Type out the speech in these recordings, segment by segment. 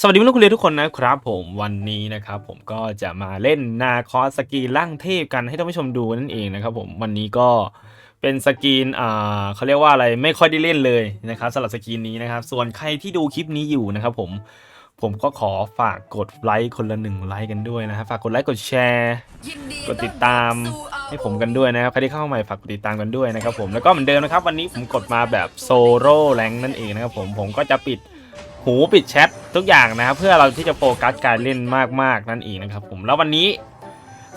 สวัสดีเพื่อนคุณเรียนทุกคนนะครับผมวันนี้นะครับผมก็จะมาเล่นนาคอสกีล่างเทพกันให้ท่านผู้ชมดูนั่นเองนะครับผมวันนี้ก็เป็นสกีนอ่าเขาเรียกว่าอะไรไม่ค่อยได้เล่นเลยนะครับสำหรับสกีนนี้นะครับ ส่วนใครที่ดูคลิปนี้อยู่นะครับผมผมก็ขอฝากกดไลค์คนละหนึ่งไลค์กันด้วยนะครับฝากกดไลค์กดแชร์กดติดตามให้ผมกันด้วยนะครับใครที่เข้ามาใหม่ฝากกดติดตามกันด้วยนะครับผมแล้วก็เหมือนเดิมนะครับ วันนี้ผมกดมาแบบโซโล่แรงนั่นเองนะครับผมผมก็จะปิด หูปิดแชททุกอย่างนะครับ เพื่อเราที่จะโฟกัสการเล่นมากๆนั่นเองนะครับผมแล้ววันนี้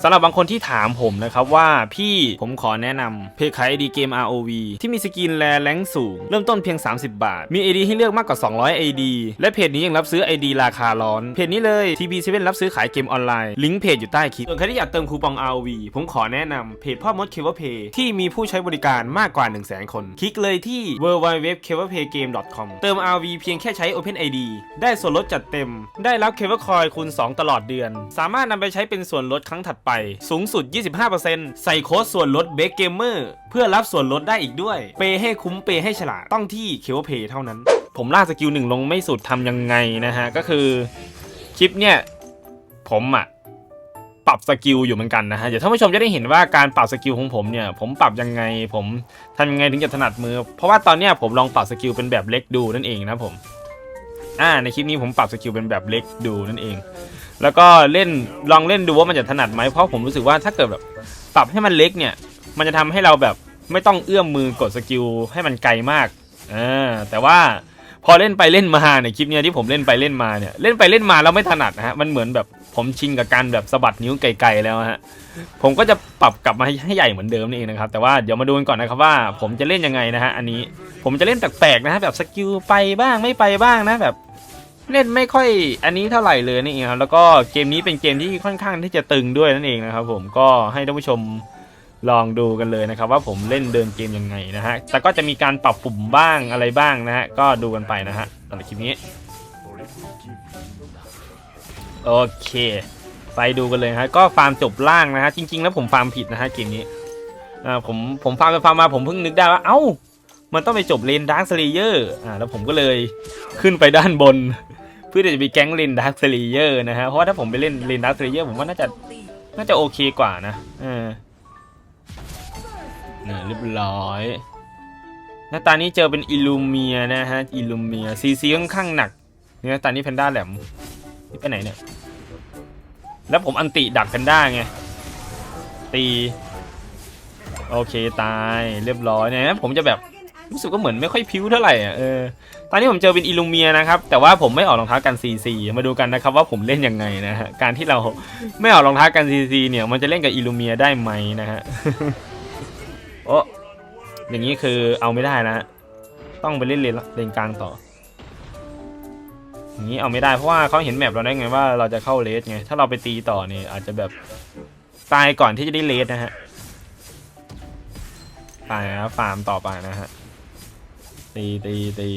สำหรับบางคนที่ถามผมนะครับว่าพี่ผมขอแนะนำเพจขาย AD เกม ROV ที่มีสกินแลแรงสูง เริ่มต้นเพียง 30 บาท มี AD ให้เลือกมากกว่า 200 AD และเพจนี้ยังรับซื้อ AD ราคาร้อน เพจนี้เลย TB7 รับซื้อขายเกมออนไลน์ ลิงก์เพจอยู่ใต้คลิปส่วนใครที่อยากเติมคูปอง ROV ผมขอแนะนำเพจพ่อมด c a v e r Pay ที่มีผู้ใช้บริการมากกว่า 100,000 คน คลิกเลยที่ www.caverpaygame.com เติม ROV เพียงแค่ใช้ OpenID ได้ส่วนลดจัดเต็ม ได้รับ c a v e r Coin คูณ2ตลอดเดือน สามารถนำไปใช้เป็นส่วนลดครั้งถัดไปสูงสุด 25%ใส่โค้ดส่วนลด b a k Gamer เพื่อรับส่วนลดได้อีกด้วย เปย์ให้คุ้มเปย์ให้ฉลาดต้องที่ c a v e r Pay เท่านั้น ผมลากสกิลหนึ่งลงไม่สุดทำยังไงนะฮะ ก็คือคลิปเนี่ย ผมอะปรับสกิลอยู่เหมือนกันนะฮะ เดี๋ยวท่านผู้ชมจะได้เห็นว่าการปรับสกิลของผมเนี่ย ผมปรับยังไง ผมทำยังไงถึงจะถนัดมือ เพราะว่าตอนเนี้ยผมลองปรับสกิลเป็นแบบเล็กดูนั่นเองนะผม อ่า ในคลิปนี้ผมปรับสกิลเป็นแบบเล็กดูนั่นเอง แล้วก็เล่นลองเล่นดูว่ามันจะถนัดไหมเพราะผมรู้สึกว่าถ้าเกิดแบบปรับให้มันเล็กเนี่ย มันจะทำให้เราแบบไม่ต้องเอื้อมมือกดสกิลให้มันไกลมากอ่าแต่ว่าพอเล่นไปเล่นมาเนี่ยคลิปเนี้ยที่ผมเล่นไปเล่นมาเนี่ยเล่นไปเล่นมาแล้วไม่ถนัดนะฮะมันเหมือนแบบผมชินกับการแบบสะบัดนิ้วไกลๆแล้วฮะผมก็จะปรับกลับมาให้ให้ใหญ่เหมือนเดิมนี่เองนะครับแต่ว่าเดี๋ยวมาดูกันก่อนนะครับว่า ผมจะเล่นยังไงนะฮะอันนี้ผมจะเล่นแปลกๆนะฮะแบบสกิลไปบ้างไม่ไปบ้างนะแบบ เล่นไม่ค่อยอันนี้เท่าไหร่เลยนี่เองครับแล้วก็เกมนี้เป็นเกมที่ค่อนข้างที่จะตึงด้วยนั่นเองนะครับผมก็ให้ท่านผู้ชมลองดูกันเลยนะครับ ว่าผมเล่นเดินเกมยังไงนะฮะแต่ก็จะมีการปรับปุ่มบ้างอะไรบ้างนะฮะก็ดูกันไปนะฮะสำหรับคลิปนี้โอเคไปดูกันเลยฮะก็ฟาร์มจบล่างนะฮะจริง ๆ แล้วผมฟาร์มผิดนะฮะเกมนี้อ่าผมผมฟาร์มไปฟาร์มมาผมเพิ่งนึกได้ว่าเอ้า มันต้องไปจบเลนดาร์คสเลเยอร์อ่าแล้วผมก็เลยขึ้นไปด้านบน เพื่อที่จะไปแก๊งเลนดาร์คสเลเยอร์นะฮะเพราะว่าถ้าผมไปเล่นเลนดาร์คสเลเยอร์ผมว่าน่าจะน่าจะโอเคกว่านะเออเนี่ยเรียบร้อยหน้าตานี้เจอเป็นอิลูเมียนะฮะอิลูเมียซีซีค่อนข้างหนักเนี่ยตานี้แพนด้าแหลมนี่ไปไหนเนี่ยแล้วผมอันติดักแพนด้าไงตี โอเคตายเรียบร้อยเนี่ยผมจะแบบ รู้สึกว่าเหมือนไม่ค่อยพิ้วเท่าไหร่อะเออตอนนี้ผมเจอเป็นอิลูเมียนะครับแต่ว่าผมไม่ออกรองเท้ากันซีซีมาดูกันนะครับว่าผมเล่นยังไงนะฮะการที่เราไม่ออกรองเท้ากันซีซีเนี่ยมันจะเล่นกับอิลูเมียได้ไหมนะฮะโอ้อย่างนี้คือเอาไม่ได้นะต้องไปเล่นเลนเลนกลางต่ออย่างนี้เอาไม่ได้เพราะว่าเขาเห็นแมปเราได้ไงว่าเราจะเข้าเลสไงถ้าเราไปตีต่อเนี่ยอาจจะแบบตายก่อนที่จะได้เลสนะฮะไปนะฟาร์มต่อไปนะฮะ ตีตีตี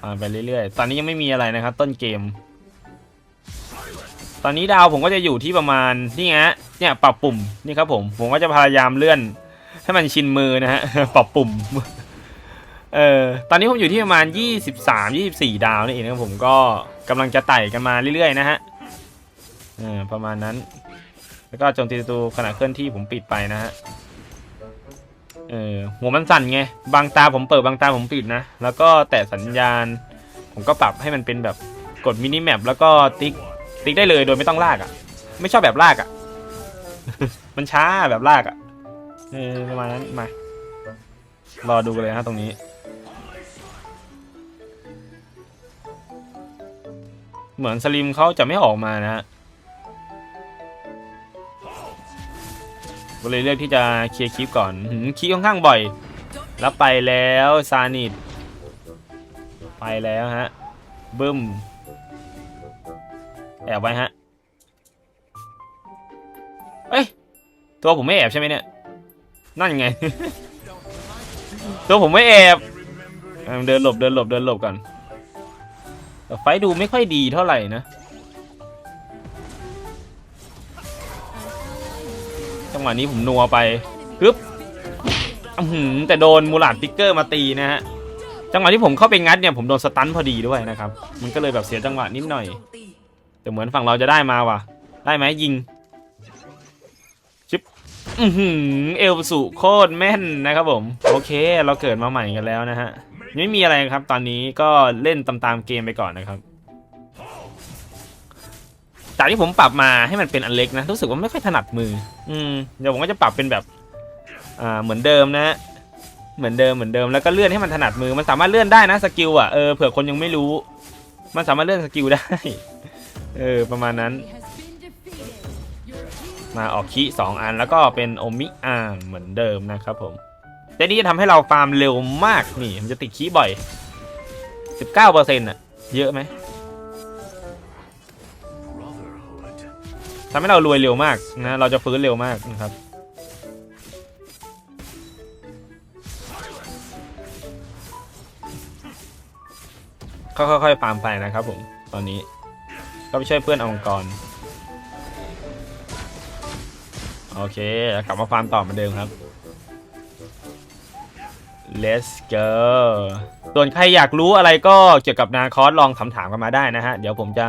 ฟาร์มไปเรื่อยๆ ตอนนี้ยังไม่มีอะไรนะครับ ต้นเกม ตอนนี้ดาวผมก็จะอยู่ที่ประมาณนี่ฮะเนี่ยปรับปุ่มนี่ครับผมผมก็จะพยายามเลื่อน ให้มันชินมือนะฮะปรับปุ่มเออตอนนี้ผมอยู่ที่ประมาณ 23 24 ดาวนี่เองครับผมก็กำลังจะไต่กันมาเรื่อยๆนะฮะเออประมาณนั้น แล้วก็โจมตีศัตรูขณะเคลื่อนที่ผมปิดไปนะฮะ เออหัวมันสั่นไง บางตาผมเปิดบางตาผมปิดนะ แล้วก็แตะสัญญาณ ผมก็ปรับให้มันเป็นแบบกดมินิแมปแล้วก็ติ๊กติ๊กได้เลยโดยไม่ต้องลากอะ่ะ ไม่ชอบแบบลากอะ่ะ มันช้าแบบลากอะ่ะเออประมาณนั้นมารอดูกันเลยฮะตรงนี้เหมือนสลิมเขาจะไม่ออกมานะ ก็เลยเลือกที่จะเคลียร์คลิปก่อนคลิปค่อนข้างบ่อยแล้วไปแล้วซานิดไปแล้วฮะบึ้ม แอบไว้ฮะ เอ้ย ตัวผมไม่แอบใช่ไหมเนี่ย นั่นไง ตัวผมไม่แอบ เดินหลบเดินหลบเดินหลบก่อนแต่ไฟดูไม่ค่อยดีเท่าไหร่นะ งหวะนี้ผมนัวไปปึ๊บอื้อหือแต่โดนมูลาดฟิกเกอร์มาตีนะฮะจังหวะที่ผมเข้าไปงัดเนี่ยผมโดนสตันพอดีด้วยนะครับ มันก็เลยแบบเสียจังหวะนิดหน่อย แต่เหมือนฝั่งเราจะได้มาว่ะ ได้ไหมยิงชิปอือหือเอลสุโคตรแม่นนะครับผม โอเค เราเกิดมาใหม่กันแล้วนะฮะไม่มีอะไรครับ ตอนนี้ก็เล่นตามๆเกมไปก่อนนะครับ จากที่ผมปรับมาให้มันเป็นอันเล็กนะรู้สึกว่าไม่ค่อยถนัดมือ อืมเดี๋ยวผมก็จะปรับเป็นแบบอ่าเหมือนเดิมนะเหมือนเดิมเหมือนเดิมแล้วก็เลื่อนให้มันถนัดมือมันสามารถเลื่อนได้นะสกิลอะเออเผื่อคนยังไม่รู้ มันสามารถเลื่อนสกิลได้เออประมาณนั้น มาออกคีสองอันแล้วก็เป็นโอมิอาเหมือนเดิมนะครับผมแต่นี่จะทำให้เราฟาร์มเร็วมากนี่มันจะติดคีบ่อย 19%อะเยอะไหม ทำให้เรารวยเร็วมากนะเราจะฟื้นเร็วมากนะครับ ค่อยๆฟาร์มไปนะครับผมตอนนี้ก็ไปช่วยเพื่อนเอามังกรโอเคกลับมาฟาร์มต่อเหมือนเดิมครับ let's go ส่วนใครอยากรู้อะไรก็เกี่ยวกับนาคอสลองถามถามๆกันมาได้นะฮะ เดี๋ยวผมจะ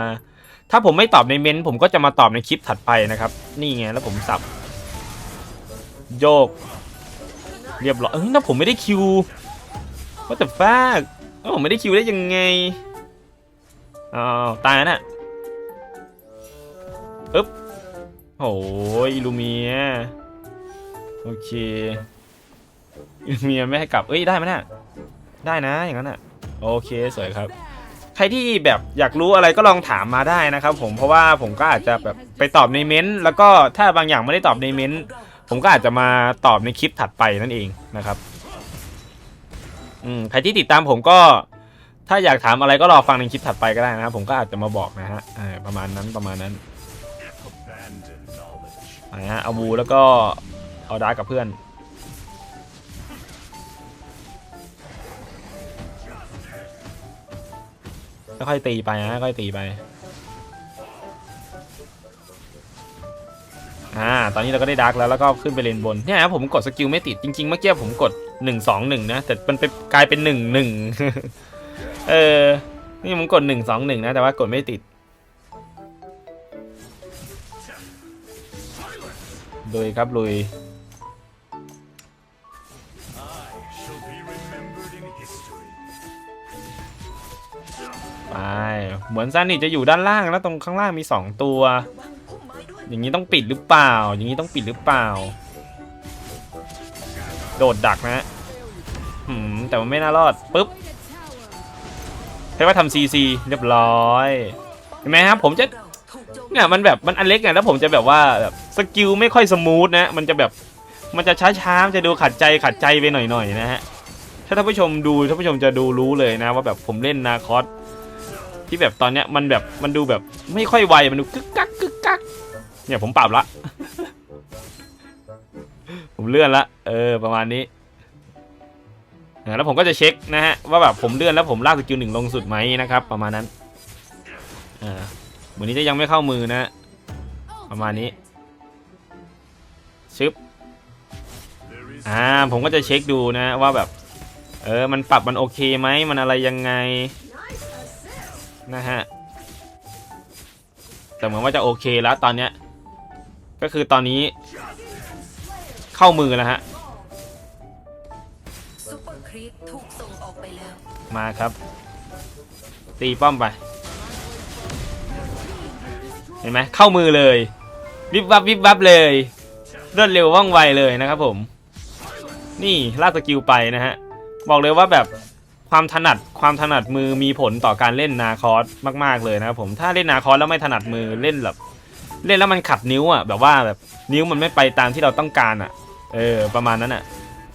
ถ้าผมไม่ตอบในเมนต์ผมก็จะมาตอบในคลิปถัดไปนะครับ นี่ไงแล้วผมสับ โยก เรียบร้อยเออถ้าผมไม่ได้คิวว่าแต่ฟากแล้วผมไม่ได้คิวได้ยังไงอ้าวตายแล้วน่ะปึ๊บโอ้ยลูเมียโอเคลูเมียไม่ให้กลับ เอ้ยได้ไหมน่ะได้นะอย่างนั้นน่ะ โอเคสวยครับ ใครที่แบบอยากรู้อะไรก็ลองถามมาได้นะครับผมเพราะว่าผมก็อาจจะแบบไปตอบในเม้นต์แล้วก็ถ้าบางอย่างไม่ได้ตอบในเม้นต์ผมก็อาจจะมาตอบในคลิปถัดไปนั่นเองนะครับอืมใครที่ติดตามผมก็ถ้าอยากถามอะไรก็รอฟังในคลิปถัดไปก็ได้นะครับผมก็อาจจะมาบอกนะฮะประมาณนั้นประมาณนั้นไปฮะเอาบูแล้วก็เอาดาร์กับเพื่อน ค่อยตีไปฮะค่อยตีไป อ่า ตอนนี้เราก็ได้ดาร์กแล้วแล้วก็ขึ้นไปเลนบน เนี่ยนะผมกดสกิลไม่ติด จริงๆเมื่อกี้ผมกดหนึ่งสองหนึ่งนะ แต่มันไปกลายเป็นหนึ่งหนึ่งเออ นี่ผมกดหนึ่งสองหนึ่งนะ แต่ว่ากดไม่ติดลุยครับลุย เหมือนซันนี่จะอยู่ด้านล่างแล้วตรงข้างล่างมีสองตัว อย่างนี้ต้องปิดหรือเปล่า อย่างนี้ต้องปิดหรือเปล่า โดดดักนะฮะหืมแต่มันไม่น่ารอดปุ๊บใช่ว่าทำซีซีเรียบร้อยเห็นไหมครับผมจะเนี่ยมันแบบมันอันเล็กไงแล้วผมจะแบบว่าแบบสกิลไม่ค่อยสมูทนะมันจะแบบมันจะช้าๆมันจะดูขัดใจขัดใจไปหน่อยๆนะฮะถ้าท่านผู้ชมดูท่านผู้ชมจะดูรู้เลยนะว่าแบบผมเล่นนาคอส ที่แบบตอนเนี้ยมันแบบมันดูแบบไม่ค่อยไวมันดูกึกกักกึกกักเนี่ยผมปรับละ ผมเลื่อนละเออประมาณนี้แล้วผมก็จะเช็คนะฮะว่าแบบผมเลื่อนแล้วผมลากสกิลหนึ่งลงสุดไหมนะครับ ประมาณนั้นเหมือนนี้จะยังไม่เข้ามือนะ ประมาณนี้ชึบอ่าผมก็จะเช็คดูนะว่าแบบ เออมันปรับมันโอเคไหมมันอะไรยังไง นะฮะแต่เหมือนว่าจะโอเคแล้วตอนเนี้ยก็คือตอนนี้ เข้ามือแล้วฮะซุปเปอร์ครีปถูกส่งออกไปแล้วมาครับ ตีป้อมไป เห็นไหมเข้ามือเลยวิบวับวิบวับเลยรวดเร็วว่องไวเลยนะครับผม นี่ลากสกิลไปนะฮะ บอกเลยว่าแบบ ความถนัดความถนัดมือมีผลต่อการเล่นนาคอสมาก ๆเลยนะครับผมถ้าเล่นนาคอสแล้วไม่ถนัดมือเล่นแบบเล่นแล้วมันขัดนิ้วอะแบบว่าแบบนิ้วมันไม่ไปตามที่เราต้องการอะเออประมาณนั้นอะ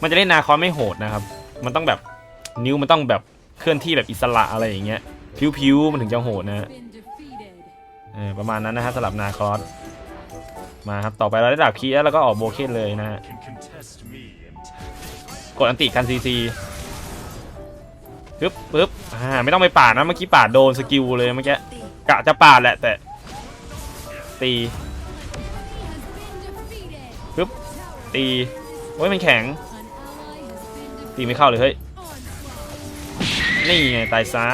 มันจะเล่นนาคอสไม่โหดนะครับ มันต้องแบบนิ้วมันต้องแบบเคลื่อนที่แบบอิสระอะไรอย่างเงี้ยพิ้วๆมันถึงจะโหดนะฮะเออประมาณนั้นนะฮะสำหรับนาคอสมาครับต่อไปเราได้ดาบคีแล้วเราก็ออกโบเคนเลยนะฮะกดอันติกันซีซี ปึ๊บปึ๊บอ่าไม่ต้องไปปาดนะเมื่อกี้ปาดโดนสกิลเลยเมื่อกี้กะจะปาดแหละแต่ตีปึ๊บตีโอ้ยมันแข็ง ตีไม่เข้าเลยเฮ้ยนี่ไงตายซะ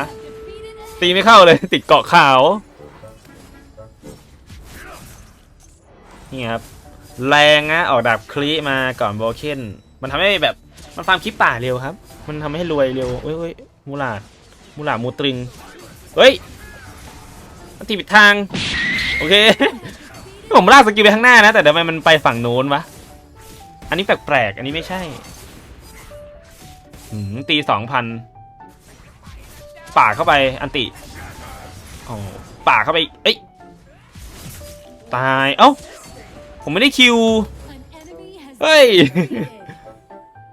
ตีไม่เข้าเลยติดเกาะขาวนี่ครับแรงนะออกดาบคลีมาก่อนโบเคนมันทำให้แบบมันฟาร์มคลิปป่าเร็วครับ มันทำให้รวยเร็วเอ้ย มูลามูลามูตริง เฮ้ยมันตีผิดทาง โอเค ผมลากสกิลไปข้างหน้านะ แต่ทำไมมันไปฝั่งโน้นวะ อันนี้แปลกๆ อันนี้ไม่ใช่หืมตีสองพันป่าเข้าไปอันติโอ้ป่าเข้าไป เอ้ย ตาย เอ้า ผมไม่ได้คิว เฮ้ย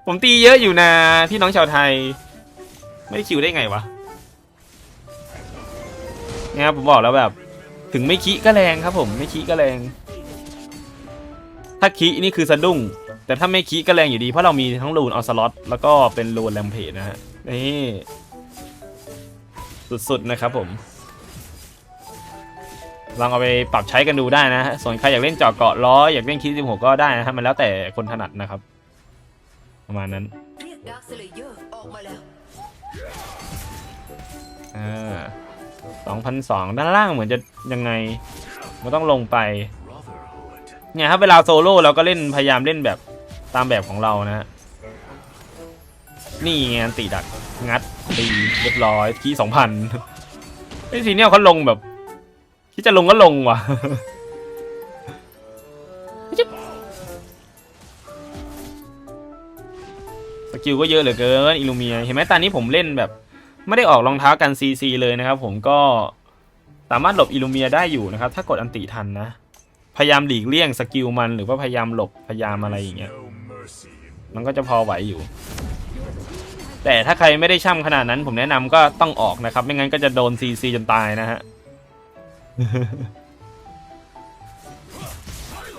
ผมตีเยอะอยู่นะ พี่น้องชาวไทย ไม่คิวได้ไงวะนี่ยครับผมบอกแล้วแบบ ถึงไม่คิก็แรงครับผมไม่คิก็แรง ถ้าคินี่คือสะดุ้ง แต่ถ้าไม่คิก็แรงอยู่ดีเพราะเรามีทั้งรูนออสล็อตแล้วก็เป็นรูนแรมเพจนะฮะนี่สุดๆนะครับผมลองเอาไปปรับใช้กันดูได้นะฮะ ส่วนใครอยากเล่นเจาะเกาะล้ออยากเล่นคิดสิบหกก็ได้นะฮะ มันแล้วแต่คนถนัดนะครับ ประมาณนั้น อ่าสองพันสองด้านล่างเหมือนจะยังไงมันต้องลงไป เนี่ยครับเวลาโซโล่เราก็เล่นพยายามเล่นแบบตามแบบของเรานะ นี่ไงติดักงัดตีเรียบร้อยคีสองพันไอ้ทีเนี้ยเขาลงแบบที่จะลงก็ลงว่ะสกิลก็เยอะเหลือเกินอิลูเมียเห็นไหมตอนนี้ผมเล่นแบบ ไม่ได้ออกรองเท้ากันซีซีเลยนะครับ ผมก็สามารถหลบอิลูเมียได้อยู่นะครับ ถ้ากดอันติทันนะ พยายามหลีกเลี่ยงสกิลมันหรือว่าพยายามหลบพยายามอะไรอย่างเงี้ยมันก็จะพอไหวอยู่ แต่ถ้าใครไม่ได้ช่ำขนาดนั้น ผมแนะนำก็ต้องออกนะครับ ไม่งั้นก็จะโดนซีซีจนตายนะฮะ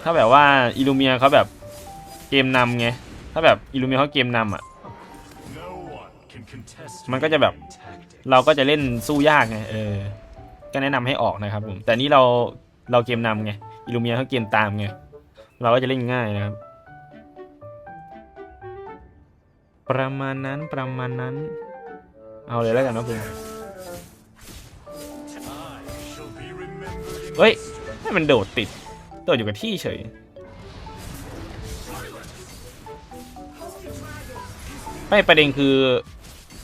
ถ้าแบบว่าอิลูเมียเขาแบบเกมนำไงถ้าแบบอิลูเมียเขาเกมนำอะ มันก็จะแบบเราก็จะเล่นสู้ยากไงเออก็แนะนำให้ออกนะครับผมแต่นี่เราเราเกมนำไงอิลูเมียเขาเกมตามไงเราก็จะเล่นง่ายนะครับ ประมาณนั้นประมาณนั้น เอาเลยแล้วกันนะคุณเฮ้ยให้มันโดดติดโดดอยู่กับที่เฉยไม่ประเด็นคือ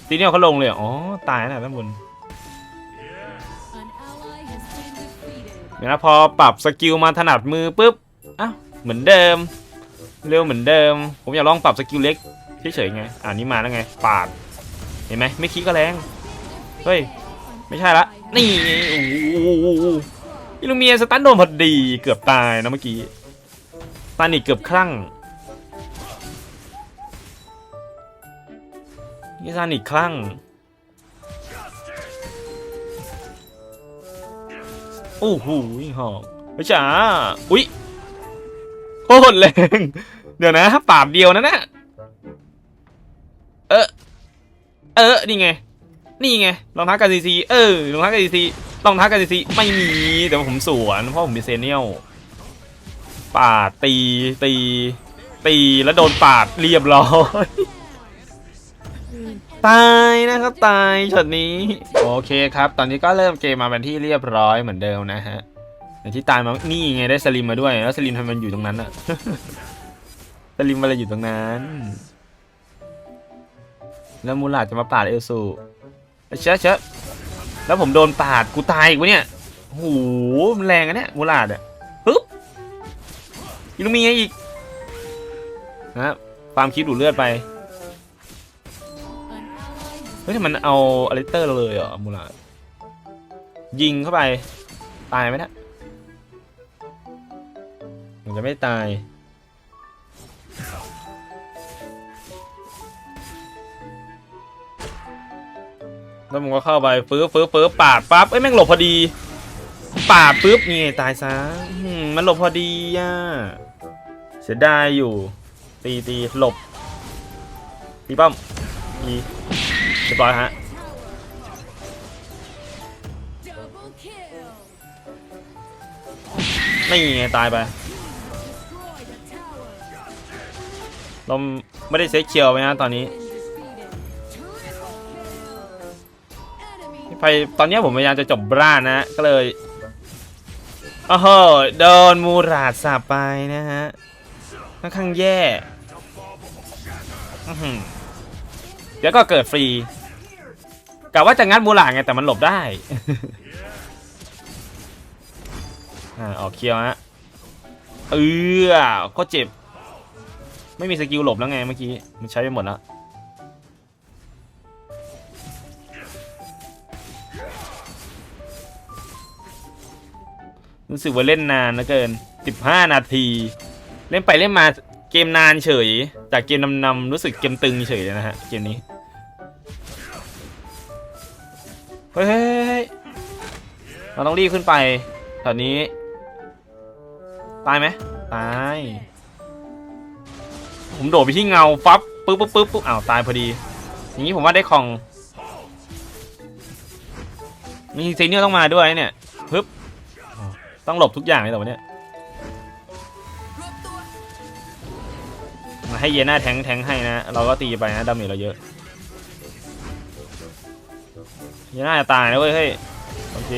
ตีเนียเขาลงเลยเหรออ๋อ ตายนะด้านบนเดี๋ยวนะพอปรับสกิลมาถนัดมือปุ๊บอ้าวเหมือนเดิม เร็วเหมือนเดิม ผมอยากลองปรับสกิลเล็กเฉยๆไงอ่านี่มาแล้วไงปาดเห็นไหมไม่คิดก็แรงเฮ้ยไม่ใช่ละนี่โอ้โหอิลูเมียสตันโดนพอดีเกือบตายนะเมื่อกี้ตานิกเกือบคลั่ง นี่ซานิกคลั่งโอ้โหหอกไม่จ๋าอุ๊ยโคตรแรงเดี๋ยวนะปาบเดียวนะน่ะเออเออนี่ไง นี่ไงรองเท้ากันซีซีเออรองเท้ากันซีซีรองเท้ากันซีซีไม่มีแต่ว่าผมสวนเพราะผมมีเซเนียลปาดตีตี ตีแล้วโดนปาดเรียบร้อย ตายนะครับตายช็อตนี้ โอเคครับ ตอนนี้ก็เริ่มเกมมาเป็นที่เรียบร้อยเหมือนเดิมนะฮะอย่ที่ตายมานี่ไงได้สลิมมาด้วย แล้วสลิมทำมมันอยู่ตรงนั้นอะสลิมอะไรอยู่ตรงนั้น แล้วมูลาดจะมาปาดเอลซูเชอะเชอะแล้วผมโดนปาดกูตายอีกวะเนี่ยโหมันแรงอะเนี่ยมูลาดอะปึ๊บอิลูมีไงอีกนะฟามคิดดูเลือดไป ฮ้ยมันเอาอลิเตอร์เราเลยเหรอมูลาดยิงเข้าไป ตายไหมนะมันจะไม่ตาย แล้วมันก็เข้าไปฟื้อฟื้อฟื้อปาดปั๊บเอ้ยแม่งหลบพอดี ปาดปุ๊บนี่ตายซะมมันหลบพอดีอะเสียดายอยู่ ตีตีหลบตีป้อมอี เรียบร้อยฮะนี่ไงตายไป เราไม่ได้เซ็ตเคียวไปนะตอนนี้ไปตอนนี้ผมพยายามจะจบบ้านนะก็เลยโอ้โหโดนมูราดสับไปนะฮะค่อนข้างแย่เดี๋ยวก็เกิดฟรี กะว่าจะงัดมูราไงแต่มันหลบได้ อ่าออกเคียวฮะเออก็เจ็บ ไม่มีสกิลหลบแล้วไงเมื่อกี้มันใช้ไปหมดแล้วรู้สึกว่าเล่นนานเหลือเกิน 15 นาที เล่นไปเล่นมาเกมนานเฉย จากเกมนำๆรู้สึกเกมตึงเฉยเลยนะฮะเกมนี้ ฮ้ยเฮ้ยเราต้องรีบขึ้นไปแถวนี้ ตายไหมตาย ผมโดดไปที่เงาฟับปึ๊บปึ๊บปึ๊บปุ๊บอ้าวตายพอดี อย่างนี้ผมว่าได้ของ มีซีเนียลต้องมาด้วยเนี่ยปึ๊บต้องหลบทุกอย่างเลยแต่วันเนี้ยมาให้เยน่าแทงแทงให้นะ เราก็ตีไปนะดาเมจเราเยอะ เยน่าจะตายนะเว้ยเฮ้ยโอเค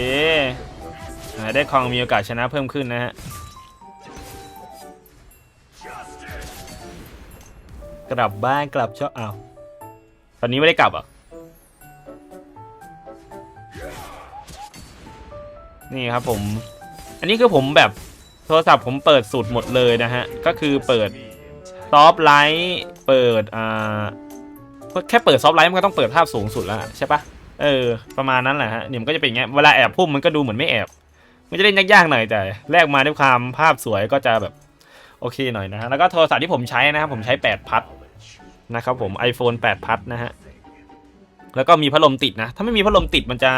ได้คองมีโอกาสชนะเพิ่มขึ้นนะฮะกลับบ้านกลับช่องอ้าวตอนนี้ไม่ได้กลับอะนี่ครับผม อันนี้คือผมแบบโทรศัพท์ผมเปิดสุดหมดเลยนะฮะ ก็คือเปิดซอฟไลท์เปิดอ่าแค่เปิดซอฟไลท์มันก็ต้องเปิดภาพสูงสุดแล้วใช่ปะ เออ ประมาณนั้นแหละฮะเนี่ยมันก็จะเป็นอย่างเงี้ยเวลาแอบพุ่มมันก็ดูเหมือนไม่แอบ มันจะเล่นยากๆหน่อยแต่แลกมาด้วยความภาพสวยก็จะแบบโอเคหน่อยนะฮะแล้วก็โทรศัพท์ที่ผมใช้นะครับผมใช้ 8 พัดนะครับผม iPhone 8 พัดนะฮะแล้วก็มีพัดลมติดนะ ถ้าไม่มีพัดลมติดมันจะ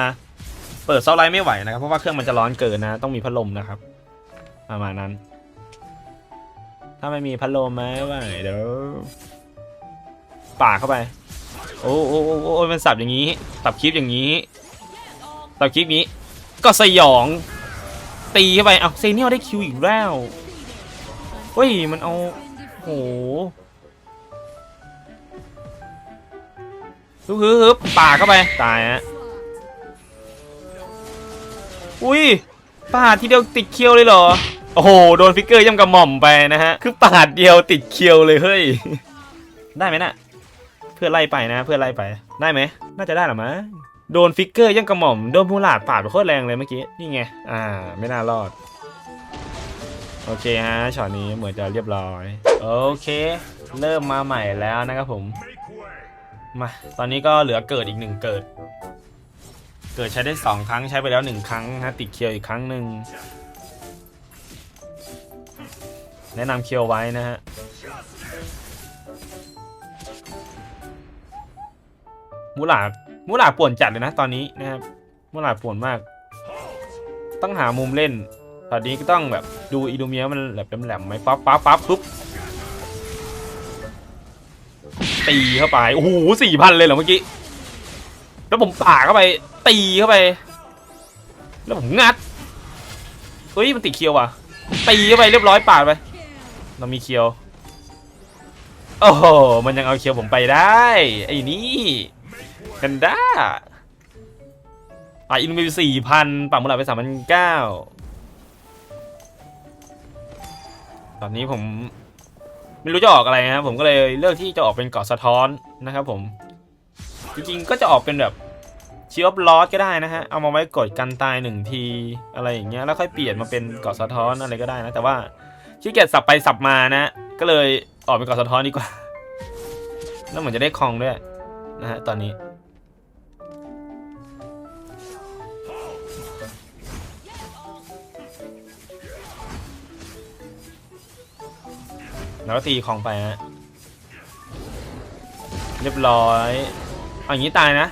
เปิดซอฟไลท์ไม่ไหวนะครับ เพราะว่าเครื่องมันจะร้อนเกินนะ ต้องมีพัดลมนะครับ ประมาณนั้น ถ้าไม่มีพัดลมไหมว่าไงเดี๋ยวป่าเข้าไป โอ้โอ้โอ้โอ้มันสับอย่างนี้สับคลิปอย่างนี้สับคลิปนี้ ก็สยอง ตีเข้าไปเอาเซเนียลได้คิวอีกแล้วเฮ้ยมันเอาโหฮึบฮึบป่าเข้าไปตายฮะอุ้ยปาทีเดียวติดเคียวเลยเหรอโอ้โหโดนฟิกเกอร์ย่ำกระหม่อมไปนะฮะคือปาเดียวติดเคียวเลยเฮ้ยได้ไหมน่ะ พื่อไล่ไปนะ เพื่อไล่ไปได้ไหมน่าจะได้หรอมั้งโดนฟิกเกอร์ย่ำกระหม่อมโดนมูลาดปาดไปโคตรแรงเลยเมื่อกี้นี่ไงอ่า ไม่น่ารอด โอเคฮะช็อตนี้เหมือนจะเรียบร้อย โอเค เริ่มมาใหม่แล้วนะครับผมมาตอนนี้ก็เหลือเกิดอีกหนึ่งเกิด เกิดใช้ได้สองครั้งใช้ไปแล้วหนึ่งครั้งนะติดเคียวอีกครั้งหนึ่งแนะนำเคียวไว้นะฮะ มูหลามูหลาป่วนจัดเลยนะตอนนี้นะครับมูหลาป่วนมาก ต้องหามุมเล่น ตอนนี้ก็ต้องแบบดูอีดูเมียมันแบบแหลมๆไหมปั๊บปั๊บปั๊บปุ๊บตีเข้าไปโอ้โหสี่พันเลยเหรอเมื่อกี้แล้วผมป่าเข้าไป ตีเข้าไป แล้วผมงัดเฮ้ยมันติดเคียวว่ะตีเข้าไปเรียบร้อยปาดไป เรามีเคียว โอ้โห มันยังเอาเคียวผมไปได้ ไอ้นี่ นด้าป่าอินไปสี่พันป่ามูลาไปสามพันเก้าตอนนี้ผม ไม่รู้จะออกอะไรนะผมก็เลยเลือกที่จะออกเป็นเกาะสะท้อนนะครับผม จริงๆก็จะออกเป็นแบบชีออฟลอสก็ได้นะฮะ เอามาไว้กดกันตายหนึ่งทีอะไรอย่างเงี้ยแล้วค่อยเปลี่ยนมาเป็นเกาะสะท้อนอะไรก็ได้นะ แต่ว่าขี้เกียจสับไปสับมานะ ก็เลยออกเป็นเกาะสะท้อนดีกว่า แล้วเหมือนจะได้คลองด้วยนะฮะตอนนี้ แล้วก็ตีของไปฮะเรียบร้อยเอาอย่างนี้ตายนะ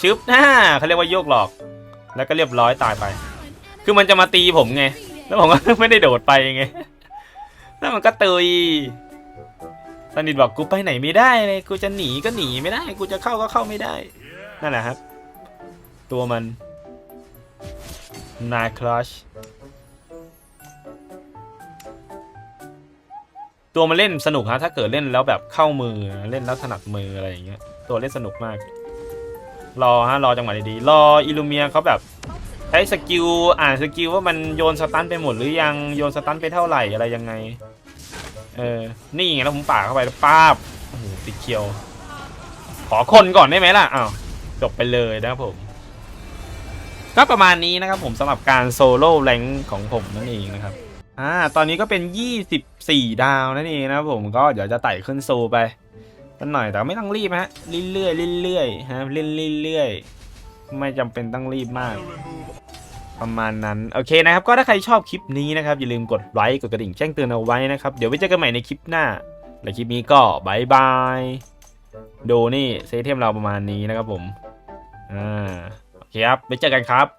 ชึบหน้าเขาเรียกว่าโยกหลอก แล้วก็เรียบร้อยตายไป คือมันจะมาตีผมไง แล้วผมก็ไม่ได้โดดไปไงแล้วมันก็ตุยสนิทบอกกูไปไหนไม่ได้เลยกูจะหนีก็หนีไม่ได้ กูจะเข้าก็เข้าไม่ได้ นั่นแหละครับ ตัวมันนาคลาช ตัวมันเล่นสนุกฮะถ้าเกิดเล่นแล้วแบบเข้ามือเล่นแล้วถนัดมืออะไรอย่างเงี้ยตัวเล่นสนุกมาก รอฮะรอจังหวะดีๆรออิลูเมียเขาแบบใช้สกิลอ่านสกิลว่ามันโยนสตันไปหมดหรือยังโยนสตันไปเท่าไหร่อะไรยังไงเออนี่ไงแล้วผมป่าเข้าไปแล้วป้าบโอ้โหติดเคียว ขอคนก่อนได้ไหมล่ะอ้าวจบไปเลยนะครับผมก็ประมาณนี้นะครับผมสำหรับการโซโล่แรงของผมนั่นเองนะครับ อ่า ตอนนี้ก็เป็น 24 ดาวนั่นเองนะครับผมก็เดี๋ยวจะไต่ขึ้นโซไปกันหน่อยแต่ไม่ต้องรีบฮะเรื่อยๆเรื่อยๆฮะเล่นเรื่อยๆไม่จำเป็นต้องรีบมาก ประมาณนั้นโอเคนะครับ ก็ถ้าใครชอบคลิปนี้นะครับ อย่าลืมกดไลค์กดกระดิ่งแจ้งเตือนเอาไว้นะครับ เดี๋ยวไว้เจอกันใหม่ในคลิปหน้า และคลิปนี้ก็บายบายดูนี่เซตเทมเราประมาณนี้นะครับผมอ่าโอเคครับไว้เจอกันครับ